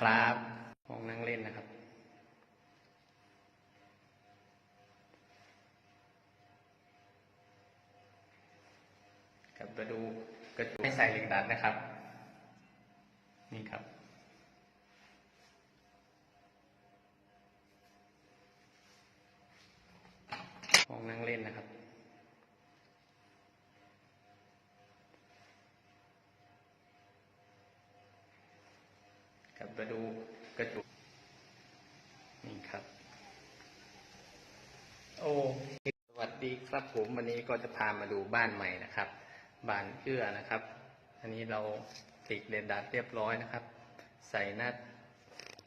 นะครับห้องนั่งเล่นนะครับครับมาดูกระจกไม่ใส่เหล็กดัดนะครับ นี่ครับห้องนั่งเล่นนะครับ ค รับมาดูกระจกนี่ครับ โอ้สวัสดีครับผมวันนี้ก็จะพามาดูบ้านใหม่นะครับ บ้านเอื้อนะครับ อันนี้เราติดเลนดัดเรียบร้อยนะครับ ใส่หน้า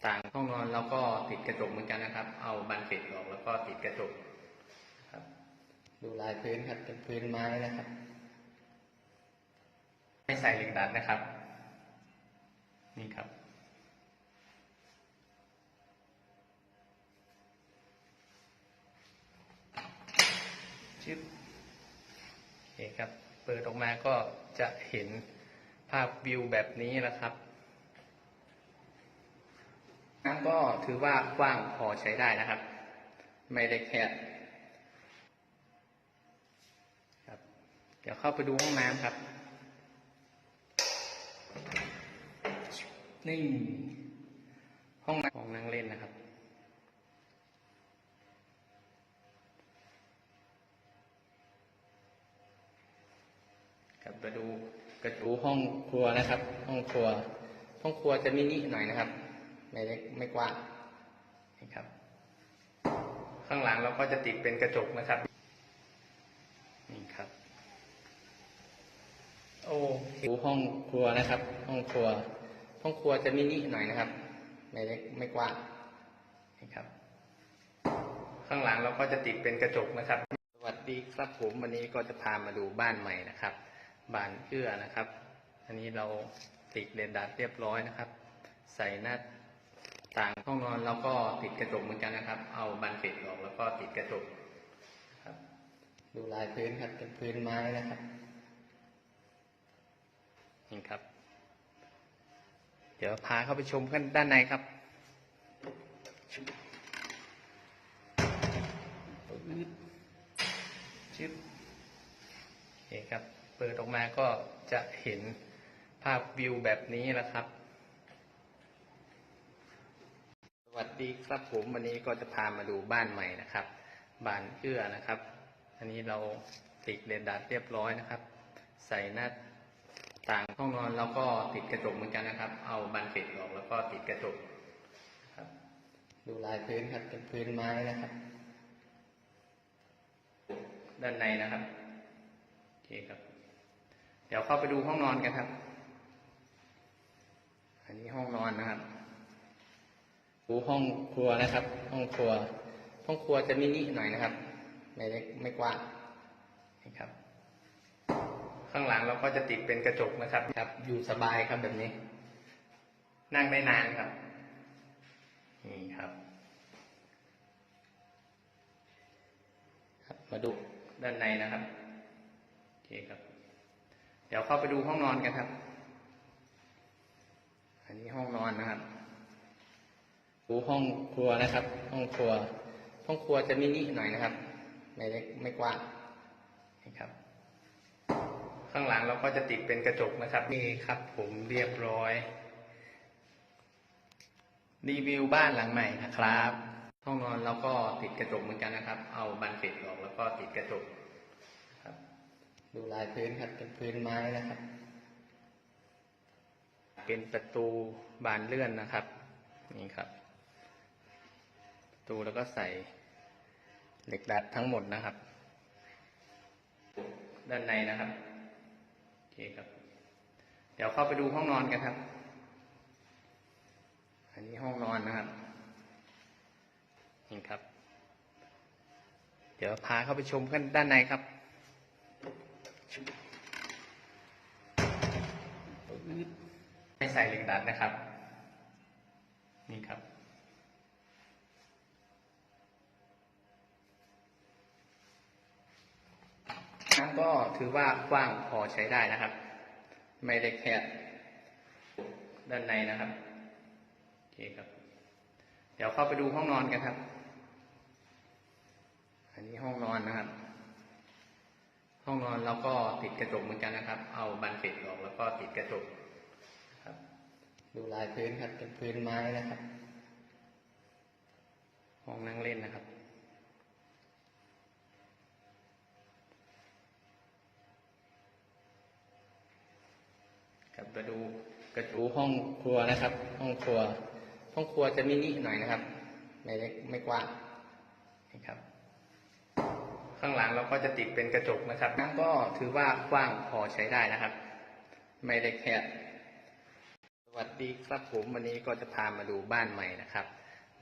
ต่างห้องนอนแล้วก็ติดกระจกเหมือนกันนะครับ เอาบานเกล็ดออกแล้วก็ติดกระจกครับ ดูลายพื้นครับเป็นพื้นไม้นะครับ ไม่ใส่เหล็กดัดนะครับ นี่ครับ ชึบโอเคครับ เปิดออกมาก็จะเห็นภาพวิวแบบนี้นะครับน้ำก็ถือว่ากว้างพอใช้ได้นะครับ ไม่ได้แคบครับ เดี๋ยวเข้าไปดูห้องน้ำครับ นี่ ห้องน้ำห้องนั่งเล่นนะครับ ครับ มาดูกระจูห้องครัวนะครับ ห้องครัว ห้องครัวจะมินิหน่อยนะครับ ไม่เล็กไม่กว้างนี่ครับ ข้างหลังเราก็จะติดเป็นกระจกนะครับนี่ครับ โอ้ดูห้องครัวนะครับ ห้องครัว ห้องครัวจะมินิหน่อยนะครับ ไม่เล็กไม่กว้างนี่ครับ ข้างหลังเราก็จะติดเป็นกระจกนะครับ สวัสดีครับผมวันนี้ก็จะพามาดูบ้านใหม่นะครับ บ้านเอื้อนะครับ อันนี้เราติดเลนดัดเรียบร้อยนะครับ ใส่หน้าต่างห้องนอนแล้วก็ติดกระจกเหมือนกันนะครับ เอาบานเกล็ดออกแล้วก็ติดกระจกครับ ดูลายพื้นครับเป็นพื้นไม้นะครับนี่ครับ เดี๋ยวพาเข้าไปชมกันด้านในครับชึบโอเคครับ เปิดออกมาก็จะเห็นภาพวิวแบบนี้นะครับ สวัสดีครับผมวันนี้ก็จะพามาดูบ้านใหม่นะครับบ้านเอื้อนะครับ อันนี้เราติดเลนดัดเรียบร้อยนะครับ ใส่หน้าต่างห้องนอนแล้วก็ติดกระจกเหมือนกันนะครับ เอาบานเกล็ดออกแล้วก็ติดกระจกครับ ดูลายพื้นครับเป็นพื้นไม้นะครับ ด้านในนะครับโอเคครับ ดี๋ยวเข้าไปดูห้องนอนกันครับ อันนี้ห้องนอนนะครับดูห้องครัวนะครับ ห้องครัว ห้องครัวจะมินิหน่อยนะครับ ไม่เล็กไม่กว้างนี่ครับ ข้างหลังเราก็จะติดเป็นกระจกนะครับครับ อยู่สบายครับแบบนี้ นั่งได้นานครับ นี่ครับครับมาดูด้านในนะครับ โอเคครับ ดี๋ยวเข้าไปดูห้องนอนกันครับ อันนี้ห้องนอนนะครับดูห้องครัวนะครับ ห้องครัว ห้องครัวจะมินิหน่อยนะครับ ไม่เล็กไม่กว้างนี่ครับ ข้างหลังเราก็จะติดเป็นกระจกนะครับนี่ครับ ผมเรียบร้อย รีวิวบ้านหลังใหม่นะครับ ห้องนอนเราก็ติดกระจกเหมือนกันนะครับ เอาบานเกล็ดออกแล้วก็ติดกระจก ดูลายพื้นครับ เป็นพื้นไม้นะครับ เป็นประตูบานเลื่อนนะครับ นี่ครับ ประตูแล้วก็ใส่เหล็กดัดทั้งหมดนะครับ ด้านในนะครับโอเคครับ เดี๋ยวเข้าไปดูห้องนอนกันครับ อันนี้ห้องนอนนะครับนี่ครับ เดี๋ยวพาเข้าไปชมกันด้านในครับ ไม่ใส่เหล็กดัดนะครับ นี่ครับ น้ำก็ถือว่ากว้างพอใช้ได้นะครับ ไม่ได้แคบด้านในนะครับโอเคครับ เดี๋ยวเข้าไปดูห้องนอนกันครับ อันนี้ห้องนอนนะครับ ห้องนอนเราก็ติดกระจกเหมือนกันนะครับ เอาบานเกล็ดออกแล้วก็ติดกระจกครับ ดูลายพื้นครับเป็นพื้นไม้นะครับ ห้องนั่งเล่นนะครับ ครับมาดูกระจูห้องครัวนะครับ ห้องครัว ห้องครัวจะมินิหน่อยนะครับ ไม่เล็กไม่กว้างนะครับ ข้างหลังเราก็จะติดเป็นกระจกนะครับนั่นก็ถือว่ากว้างพอใช้ได้นะครับ ไม่ได้แค่สวัสดีครับผมวันนี้ก็จะพามาดูบ้านใหม่นะครับ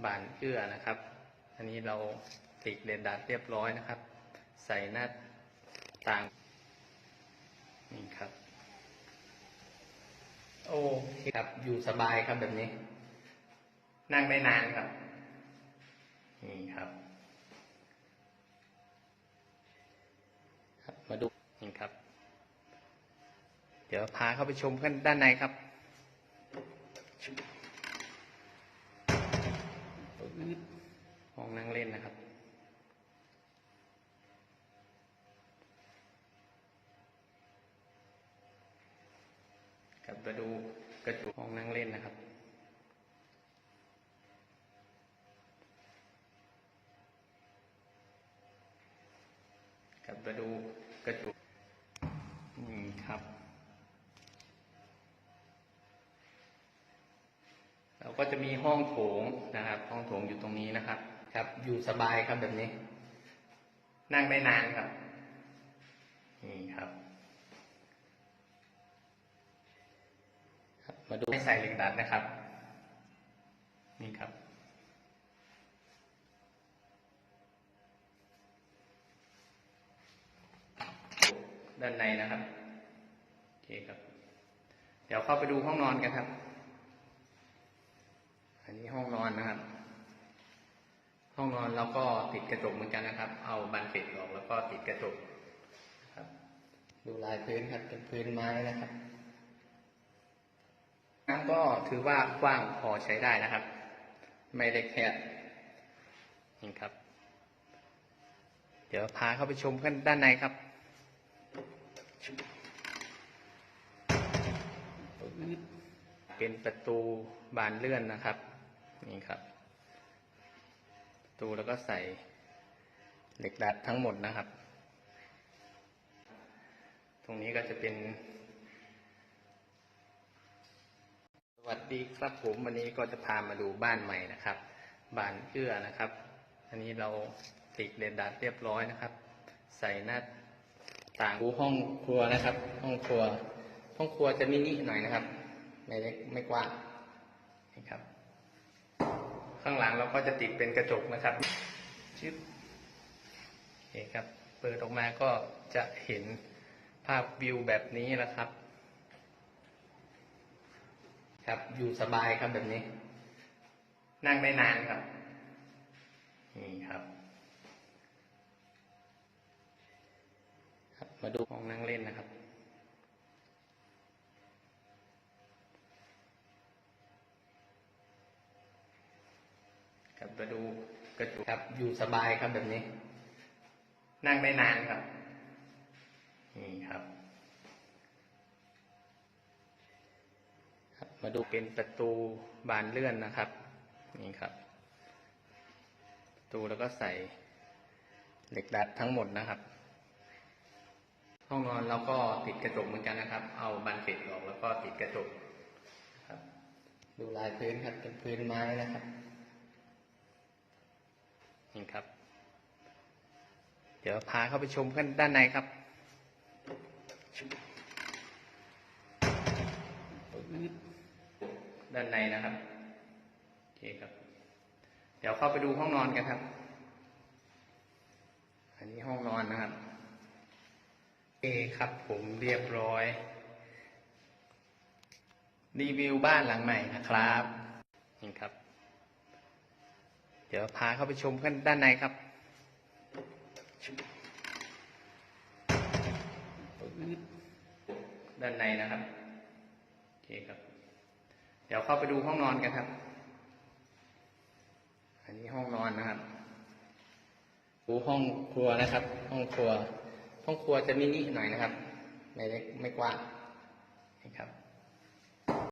บ้านเอื้อนะครับ อันนี้เราติดเรนดัดเรียบร้อยนะครับ ใส่หน้าต่างนี่ครับโอเคครับอยู่สบายครับแบบนี้ นั่งได้นานครับนี่ครับ มาดูนี่ครับ เดี๋ยวพาเข้าไปชมกันด้านในครับห้องนั่งเล่นนะครับครับมาดูกระจกห้องนั่งเล่นนะครับมาดูกระจกนี่ครับ เราก็จะมีห้องโถงนะครับ ห้องโถงอยู่ตรงนี้นะครับ ครับ อยู่สบายครับแบบนี้ นั่งได้นานครับ นี่ครับ มาดูให้ใส่เหล็กดัดนะครับ นี่ครับด้านในนะครับ โอเคครับ เดี๋ยวเข้าไปดูห้องนอนกันครับ นี้ห้องนอนนะครับ ห้องนอนเราก็ติดกระจกเหมือนกันนะครับ เอาบานเกล็ดออกแล้วก็ติดกระจกครับ ดูลายพื้นครับเป็นพื้นไม้นะครับน้ำก็ถือว่ากว้างพอใช้ได้นะครับ ไม่ได้แค่นี่ครับ เดี๋ยวพาเข้าไปชมกันด้านในครับเป็นประตูบานเลื่อนนะครับ นี่ครับตูแล้วก็ใส่เหล็กดัดทั้งหมดนะครับ ตรงนี้ก็จะเป็น สวัสดีครับผมวันนี้ก็จะพามาดูบ้านใหม่นะครับ บ้านเอื้อนะครับ อันนี้เราติดเรนดัดเรียบร้อยนะครับ ใส่หน้าต่างห้องครัวนะครับ ห้องครัว ห้องครัวจะมินิหน่อยนะครับ ไม่เล็กไม่กว้างนะครับ ข้างหลังเราก็จะติดเป็นกระจกนะครับชึบโอเคครับ เปิดออกมาก็จะเห็นภาพวิวแบบนี้แหละครับ ครับอยู่สบายครับแบบนี้ นั่งได้นานครับ นี่ครับมาดูห้องนั่งเล่นนะครับ รับมาดูกระจุกครับ อยู่สบายครับแบบนี้ นั่งได้นานครับ นี่ครับครับมาดูเป็นประตูบานเลื่อนนะครับ นี่ครับประตูแล้วก็ใส่เหล็กดัดทั้งหมดนะครับ ห้องนอนเราก็ติดกระจกเหมือนกันนะครับ เอาบานเกล็ดออกแล้วก็ติดกระจกครับ ดูลายพื้นครับเป็นพื้นไม้นะครับ นี่ครับ เดี๋ยวพาเข้าไปชมกันด้านในครับด้านในนะครับโอเคครับ เดี๋ยวเข้าไปดูห้องนอนกันครับ อันนี้ห้องนอนนะครับโอเคครับผมเรียบร้อย รีวิวบ้านหลังใหม่นะครับนี่ครับ เดี๋ยวพาเข้าไปชมกันด้านในครับด้านในนะครับโอเคครับ เดี๋ยวเข้าไปดูห้องนอนกันครับ อันนี้ห้องนอนนะครับดูห้องครัวนะครับ ห้องครัว ห้องครัวจะมินิหน่อยนะครับ ไม่เล็กไม่กว้างนะครับ